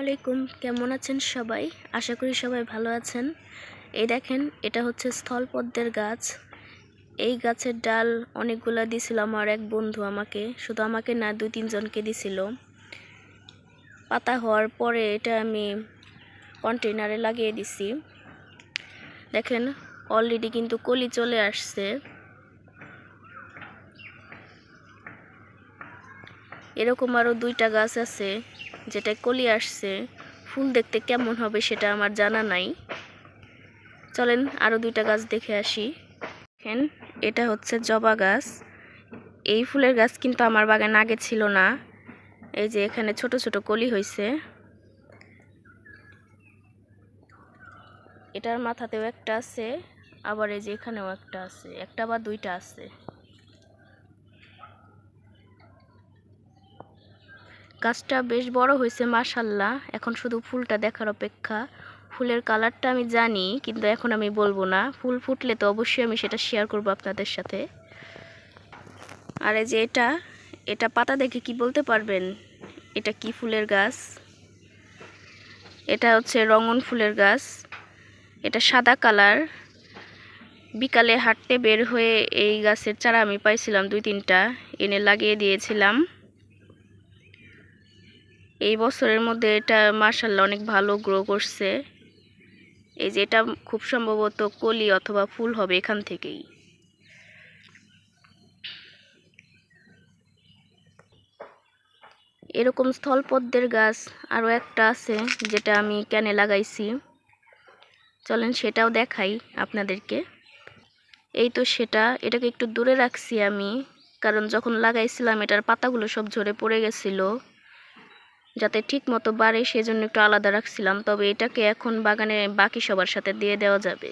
আলাইকুম। কেমন আছেন সবাই? আশা করি সবাই ভালো আছেন। এই দেখেন, এটা হচ্ছে স্থলপদ্মের গাছ। এই গাছের ডাল অনেকগুলা দিছিল আমার এক বন্ধু আমাকে। শুধু আমাকে না, দুই তিনজনকে দিছিল। পাতা হওয়ার পরে এটা আমি কন্টেনারে লাগিয়ে দিছি। দেখেন অলরেডি কিন্তু কলি চলে আসছে। এরকম আরও দুইটা গাছ আছে যেটা কলি আসছে। ফুল দেখতে কেমন হবে সেটা আমার জানা নাই। চলেন আরও দুইটা গাছ দেখে আসি। দেখেন, এটা হচ্ছে জবা গাছ। এই ফুলের গাছ কিন্তু আমার বাগান আগে ছিল না। এই যে এখানে ছোট ছোট কলি হয়েছে এটার মাথাতেও একটা আছে, আবার এই যে এখানেও একটা আছে, একটা বা দুইটা আছে। গাছটা বেশ বড় হয়েছে, মাশাল্লাহ। এখন শুধু ফুলটা দেখার অপেক্ষা। ফুলের কালারটা আমি জানি, কিন্তু এখন আমি বলব না। ফুল ফুটলে তো অবশ্যই আমি সেটা শেয়ার করব আপনাদের সাথে। আর এই যে এটা এটা পাতা দেখে কি বলতে পারবেন? এটা কি ফুলের গাছ? এটা হচ্ছে রঙন ফুলের গাছ। এটা সাদা কালার। বিকালে হাঁটতে বের হয়ে এই গাছের চারা আমি পাইছিলাম দুই তিনটা। এনে লাগিয়ে দিয়েছিলাম। এই বছরের মধ্যে এটা মার্শাল্লাহ অনেক ভালো গ্রো করছে। এই যে এটা খুব সম্ভবত কলি অথবা ফুল হবে এখান থেকেই। এরকম স্থলপদ্মের গাছ আরও একটা আছে যেটা আমি ক্যানে লাগাইছি। চলেন সেটাও দেখাই আপনাদেরকে। এই তো সেটা, এটাকে একটু দূরে রাখছি আমি, কারণ যখন লাগাইছিলাম এটার পাতাগুলো সব ঝরে পড়ে গেছিল। যাতে ঠিক মতো বাড়ে, সেজন্য একটু আলাদা রাখছিলাম। তবে এটাকে এখন বাগানে বাকি সবার সাথে দিয়ে দেওয়া যাবে।